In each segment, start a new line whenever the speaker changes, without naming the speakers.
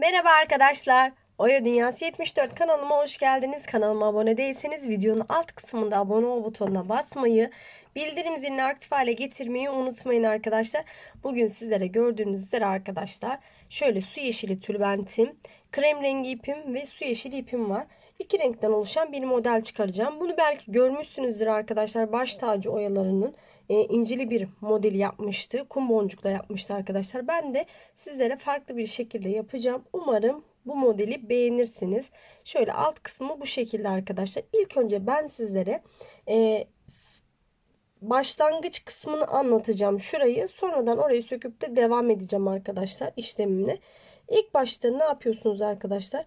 Merhaba arkadaşlar. Oya Dünyası 74 kanalıma hoş geldiniz. Kanalıma abone değilseniz videonun alt kısmında abone ol butonuna basmayı, bildirim zilini aktif hale getirmeyi unutmayın arkadaşlar. Bugün sizlere gördüğünüz üzere arkadaşlar şöyle su yeşili tülbentim, krem rengi ipim ve su yeşili ipim var. İki renkten oluşan bir model çıkaracağım. Bunu belki görmüşsünüzdür arkadaşlar. Baş tacı oyalarının e, incili bir model yapmıştı. Kum boncukla yapmıştı arkadaşlar. Ben de sizlere farklı bir şekilde yapacağım. Umarım bu modeli beğenirsiniz. Şöyle alt kısmı bu şekilde arkadaşlar. İlk önce ben sizlere e, başlangıç kısmını anlatacağım. Şurayı sonradan orayı söküp de devam edeceğim arkadaşlar işlemimle. İlk başta ne yapıyorsunuz arkadaşlar?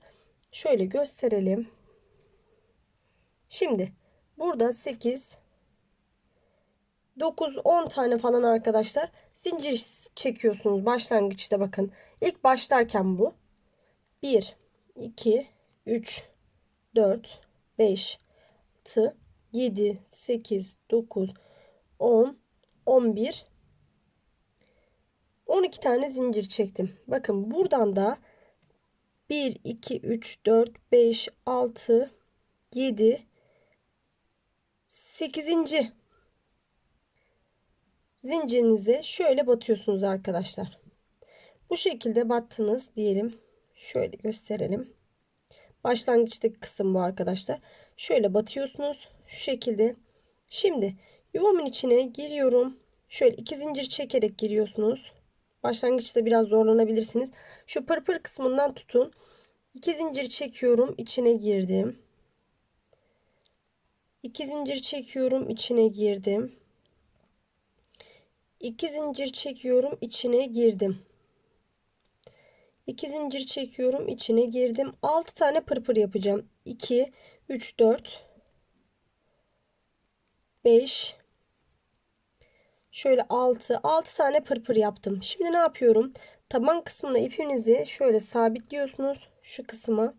Şöyle gösterelim. Şimdi burada 8 9 10 tane falan arkadaşlar zincir çekiyorsunuz başlangıçta bakın. İlk başlarken bu 1 2 3 4 5 6 7 8 9 10 11 12 tane zincir çektim. Bakın buradan da 1 2 3 4 5 6 7 8. zincirinize şöyle batıyorsunuz arkadaşlar. Bu şekilde battınız diyelim. Şöyle gösterelim. Başlangıçtaki kısım bu arkadaşlar. Şöyle batıyorsunuz. Şu şekilde. Şimdi yuvamın içine giriyorum. Şöyle iki zincir çekerek giriyorsunuz. Başlangıçta biraz zorlanabilirsiniz. Şu pırpır kısmından tutun. İki zincir çekiyorum. içine girdim. İki zincir çekiyorum. içine girdim. İki zincir çekiyorum. içine girdim. 2 zincir çekiyorum içine girdim. 6 tane pırpır yapacağım. 2 3 4 5 şöyle 6 6 tane pırpır yaptım. Şimdi ne yapıyorum? Taban kısmına ipinizi şöyle sabitliyorsunuz şu kısma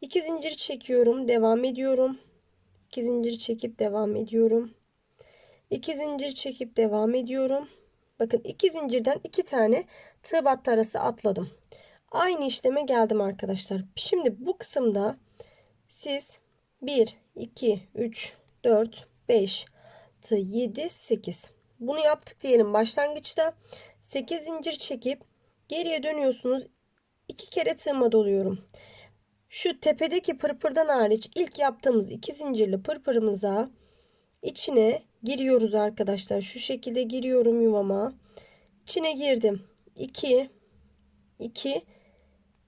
2 zincir çekiyorum devam ediyorum. 2 zincir çekip devam ediyorum 2 zincir çekip devam ediyorum bakın 2 zincirden 2 tane tığ battı arası atladım Aynı işleme geldim arkadaşlar. Şimdi bu kısımda siz 1, 2, 3, 4, 5, 6, 7, 8. Bunu yaptık diyelim başlangıçta. 8 zincir çekip geriye dönüyorsunuz. 2 kere tığıma doluyorum. Şu tepedeki pırpırdan hariç ilk yaptığımız iki zincirli pırpırımıza içine giriyoruz arkadaşlar. Şu şekilde giriyorum yuvama. İçine girdim. 2 2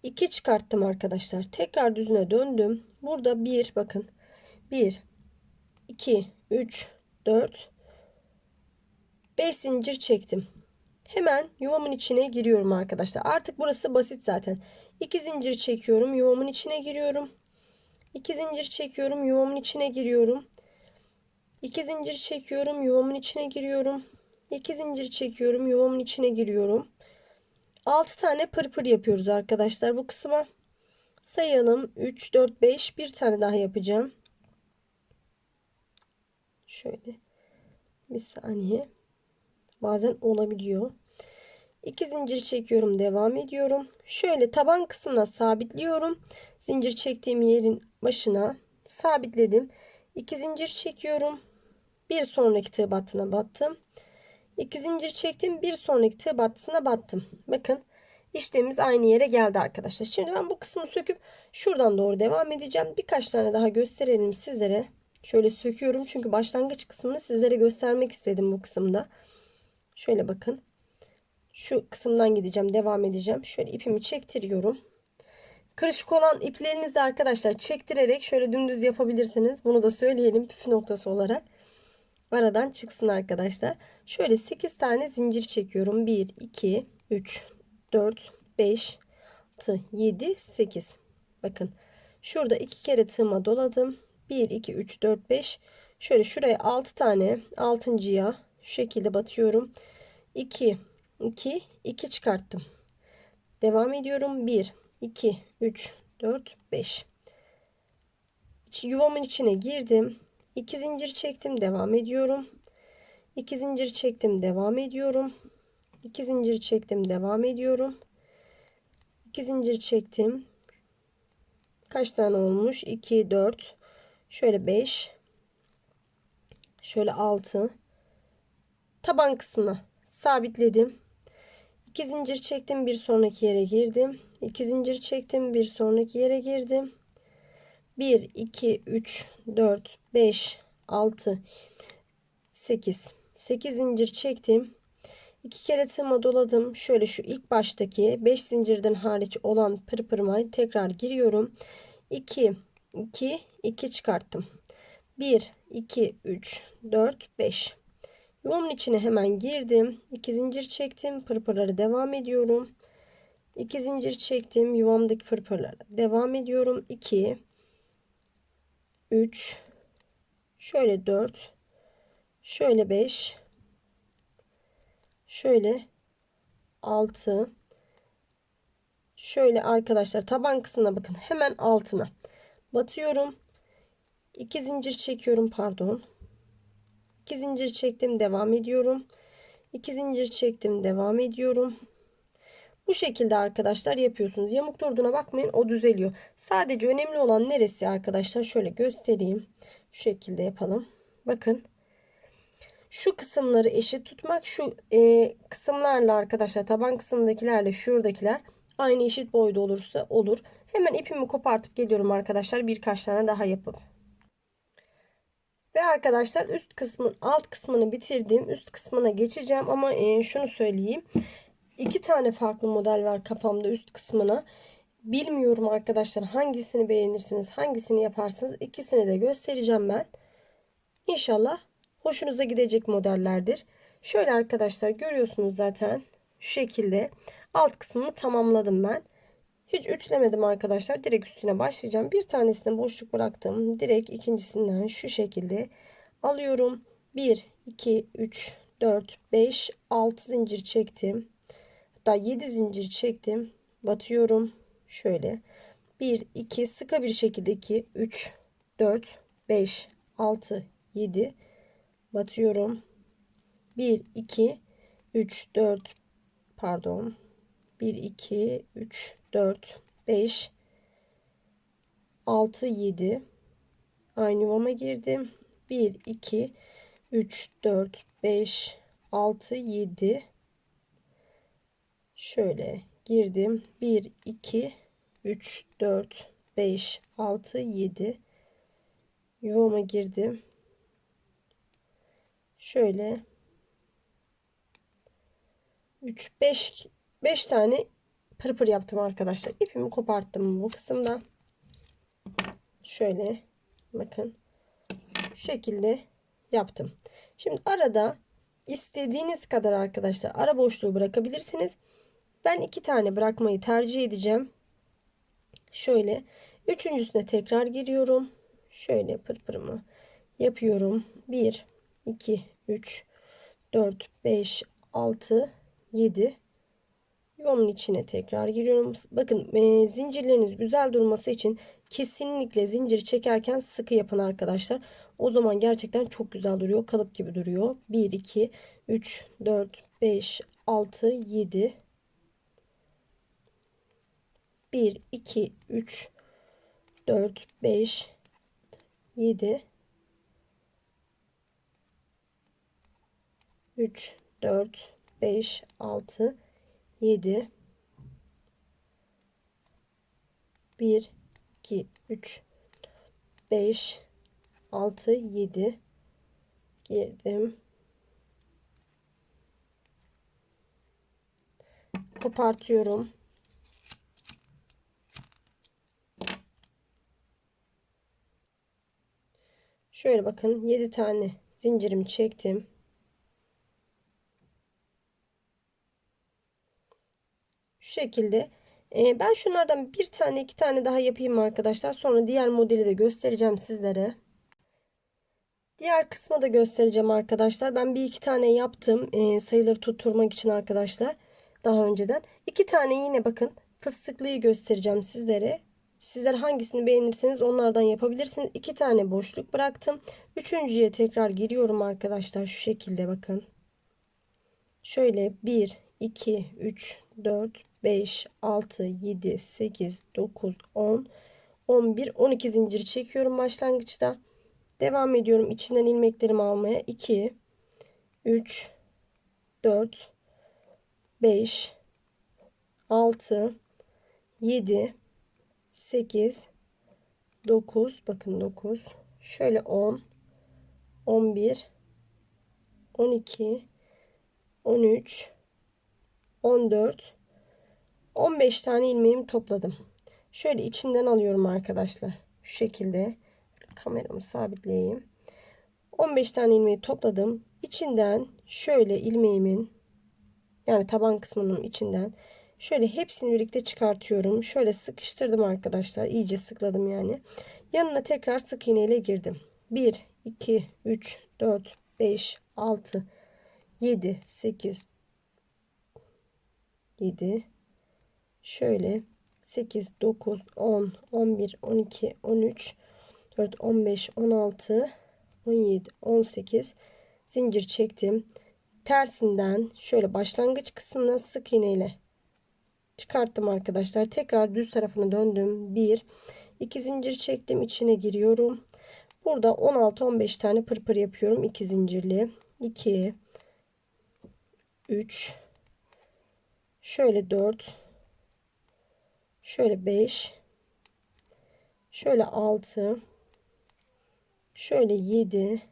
2 çıkarttım arkadaşlar. Tekrar düzüne döndüm. Burada 1 bakın. 1 2 3 4 5 zincir çektim. Hemen yuvamın içine giriyorum arkadaşlar. Artık burası basit zaten. 2 zincir çekiyorum. Yuvamın içine giriyorum. 2 zincir çekiyorum. Yuvamın içine giriyorum. 2 zincir çekiyorum. Yuvamın içine giriyorum. 2 zincir çekiyorum. Yuvamın içine giriyorum. 6 tane pırpır yapıyoruz arkadaşlar bu kısma. Sayalım. 3, 4, 5. Bir tane daha yapacağım. Şöyle. Bir saniye. Bazen olabiliyor. 2 zincir çekiyorum. Devam ediyorum. Şöyle taban kısmına sabitliyorum. Zincir çektiğim yerin başına sabitledim. 2 zincir çekiyorum. Bir sonraki tığ battına battım. 2 zincir çektim. Bir sonraki tığ battısına battım. Bakın işlemimiz aynı yere geldi arkadaşlar. Şimdi ben bu kısmı söküp şuradan doğru devam edeceğim. Birkaç tane daha gösterelim sizlere. Şöyle söküyorum çünkü başlangıç kısmını sizlere göstermek istedim bu kısımda. Şöyle bakın. Şu kısımdan gideceğim. Devam edeceğim. Şöyle ipimi çektiriyorum. Kırışık olan iplerinizi arkadaşlar çektirerek şöyle dümdüz yapabilirsiniz. Bunu da söyleyelim püf noktası olarak aradan çıksın arkadaşlar. Şöyle 8 tane zincir çekiyorum. 1, 2, 3, 4, 5, 6, 7, 8. Bakın şurada 2 kere tığıma doladım. 1, 2, 3, 4, 5. Şöyle şuraya 6 tane 6.ya şu şekilde batıyorum. 2, 2, 2 çıkarttım. Devam ediyorum. 1, 2, 3, 4, 5. Yuvamın içine girdim. 2 zincir çektim devam ediyorum 2 zincir çektim devam ediyorum 2 zincir çektim devam ediyorum 2 zincir çektim. Kaç tane olmuş? 2, 4. Şöyle 5. Şöyle 6. Taban kısmına sabitledim. 2 zincir çektim. Bir sonraki yere girdim. 2 zincir çektim. Bir sonraki yere girdim. 1, 2, 3, 4, 5, 6, 8. 8 zincir çektim. 2 kere tığıma doladım. Şöyle şu ilk baştaki 5 zincirden hariç olan pırpırıma tekrar giriyorum. 2, 2, 2 çıkarttım. 1, 2, 3, 4, 5. Yuvamın içine hemen girdim. 2 zincir çektim. Pırpırları devam ediyorum. 2 zincir çektim. Yuvamdaki pırpırlara devam ediyorum. 2, 3, şöyle 4, şöyle 5, şöyle 6, şöyle arkadaşlar taban kısmına bakın hemen altına batıyorum. 2 zincir çekiyorum pardon. 2 zincir çektim devam ediyorum. 2 zincir çektim devam ediyorum. Bu şekilde arkadaşlar yapıyorsunuz. Yamuk durduğuna bakmayın o düzeliyor. Sadece önemli olan neresi arkadaşlar? Şöyle göstereyim. Şu şekilde yapalım. Bakın. Şu kısımları eşit tutmak. Şu e, kısımlarla arkadaşlar taban kısmındakilerle şuradakiler aynı eşit boyda olursa olur. Hemen ipimi kopartıp geliyorum arkadaşlar. Birkaç tane daha yapıp. Ve arkadaşlar üst kısmın alt kısmını bitirdim. Üst kısmına geçeceğim ama e, şunu söyleyeyim. İki tane farklı model var kafamda üst kısmına. Bilmiyorum arkadaşlar hangisini beğenirsiniz, hangisini yaparsınız. İkisini de göstereceğim ben. İnşallah hoşunuza gidecek modellerdir. Şöyle arkadaşlar görüyorsunuz zaten şu şekilde alt kısmını tamamladım ben. Hiç ütülemedim arkadaşlar. Direkt üstüne başlayacağım. Bir tanesine boşluk bıraktım. Direkt ikincisinden şu şekilde alıyorum. 1, 2, 3, 4, 5, 6 zincir çektim. Hatta 7 zincir çektim. Batıyorum. Şöyle. 1, 2 sıkı bir şekilde 2, 3, 4, 5, 6, 7 batıyorum. 1, 2, 3, 4 pardon. 1, 2, 3, 4, 5, 6, 7 aynı yuvama girdim. 1, 2, 3, 4, 5, 6, 7 şöyle girdim. 1, 2, 3, 4, 5, 6, 7 yuvama girdim. Şöyle 3, 5, 5 tane pırpır yaptım arkadaşlar. İpimi koparttım bu kısımda. Şöyle bakın şekilde yaptım. Şimdi arada istediğiniz kadar arkadaşlar ara boşluğu bırakabilirsiniz. Ben iki tane bırakmayı tercih edeceğim. Şöyle üçüncüsüne tekrar giriyorum. Şöyle pırpırımı yapıyorum. 1 2 3 4 5 6 7 Yuvamın içine tekrar giriyorum. Bakın e, zincirleriniz güzel durması için kesinlikle zincir çekerken sıkı yapın arkadaşlar. O zaman gerçekten çok güzel duruyor. Kalıp gibi duruyor. 1, 2, 3, 4, 5, 6, 7. 1, 2, 3, 4, 5, 7. 3, 4, 5, 6, 7 1 2 3 5 6 7 girdim. Kopartıyorum şöyle bakın 7 tane zincirimi çektim şekilde. Ee, ben şunlardan bir tane iki tane daha yapayım arkadaşlar. Sonra diğer modeli de göstereceğim sizlere. Diğer kısmı da göstereceğim arkadaşlar. Ben bir iki tane yaptım. E, sayıları tutturmak için arkadaşlar. Daha önceden. iki tane yine bakın fıstıklıyı göstereceğim sizlere. Sizler hangisini beğenirseniz onlardan yapabilirsiniz. iki tane boşluk bıraktım. Üçüncüye tekrar giriyorum arkadaşlar. Şu şekilde bakın. Şöyle 1, 2, 3, 4, 5, 6, 7, 8, 9, 10, 11, 12 zincir çekiyorum başlangıçta. Devam ediyorum içinden ilmeklerimi almaya. 2, 3, 4, 5, 6, 7, 8, 9, bakın 9, şöyle 10, 11, 12, 13, 14, 15 tane ilmeğimi topladım. Şöyle içinden alıyorum arkadaşlar. Şu şekilde. Kameramı sabitleyeyim. 15 tane ilmeği topladım. İçinden şöyle ilmeğimin yani taban kısmının içinden şöyle hepsini birlikte çıkartıyorum. Şöyle sıkıştırdım arkadaşlar. İyice sıkladım yani. Yanına tekrar sık iğne ile girdim. 1 2 3 4 5 6 7 8 7 şöyle 8 9 10 11 12 13 4 15 16 17 18 zincir çektim tersinden şöyle başlangıç kısmına sık iğne ile çıkarttım arkadaşlar. Tekrar düz tarafını döndüm. 1 2 zincir çektim. İçine giriyorum. Burada 16-15 tane pırpır yapıyorum 2 zincirli. 2 3 şöyle 4 şöyle 5 şöyle 6 şöyle 7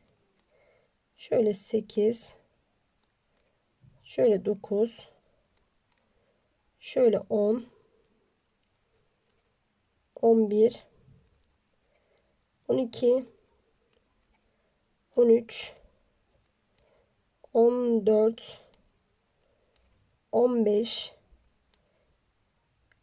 şöyle 8 şöyle 9 şöyle 10 11 12 13 14 15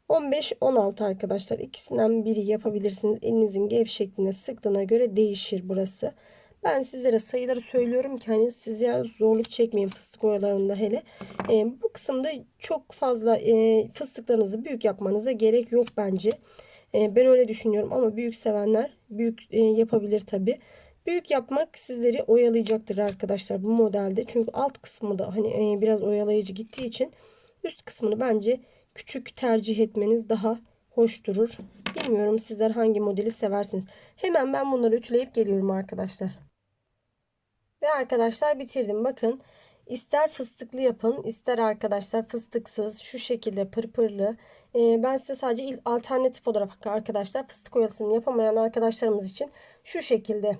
15-16 arkadaşlar. ikisinden biri yapabilirsiniz. Elinizin gevşekliğine sıklığına göre değişir burası. Ben sizlere sayıları söylüyorum ki hani sizler zorluk çekmeyin fıstık oyalarında hele. E, bu kısımda çok fazla e, fıstıklarınızı büyük yapmanıza gerek yok bence. E, ben öyle düşünüyorum ama büyük sevenler büyük e, yapabilir tabi. Büyük yapmak sizleri oyalayacaktır arkadaşlar bu modelde. Çünkü alt kısmı da hani e, biraz oyalayıcı gittiği için üst kısmını bence küçük tercih etmeniz daha hoş durur. Bilmiyorum sizler hangi modeli seversiniz. Hemen ben bunları ütüleyip geliyorum arkadaşlar. Ve arkadaşlar bitirdim. Bakın ister fıstıklı yapın ister arkadaşlar fıstıksız şu şekilde pırpırlı. Ee, ben size sadece ilk alternatif olarak arkadaşlar fıstık oyasını yapamayan arkadaşlarımız için şu şekilde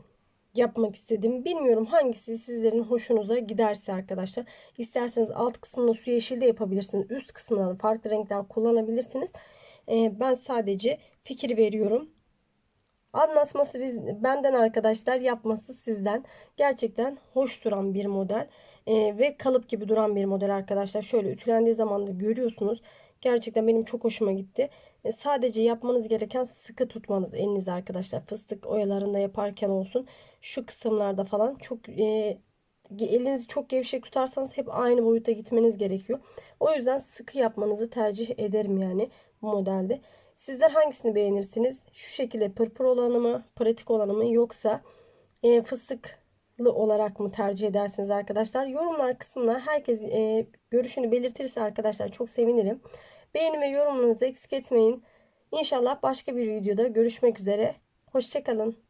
yapmak istedim. Bilmiyorum hangisi sizlerin hoşunuza giderse arkadaşlar. İsterseniz alt kısmını su yeşilde yapabilirsiniz. Üst kısmına da farklı renkler kullanabilirsiniz. Ee, ben sadece fikir veriyorum. Anlatması biz, benden arkadaşlar yapması sizden. Gerçekten hoş duran bir model. Ee, ve kalıp gibi duran bir model arkadaşlar. Şöyle ütülendiği zaman da görüyorsunuz. Gerçekten benim çok hoşuma gitti. E, sadece yapmanız gereken sıkı tutmanız eliniz arkadaşlar. Fıstık oyalarında yaparken olsun. Şu kısımlarda falan çok e, elinizi çok gevşek tutarsanız hep aynı boyuta gitmeniz gerekiyor. O yüzden sıkı yapmanızı tercih ederim yani bu modelde. Sizler hangisini beğenirsiniz? Şu şekilde pırpır olanı mı, pratik olanı mı yoksa e, fıstıklı olarak mı tercih edersiniz arkadaşlar? Yorumlar kısmına herkes e, görüşünü belirtirse arkadaşlar çok sevinirim. Beğeni ve yorumlarınızı eksik etmeyin. İnşallah başka bir videoda görüşmek üzere. Hoşçakalın.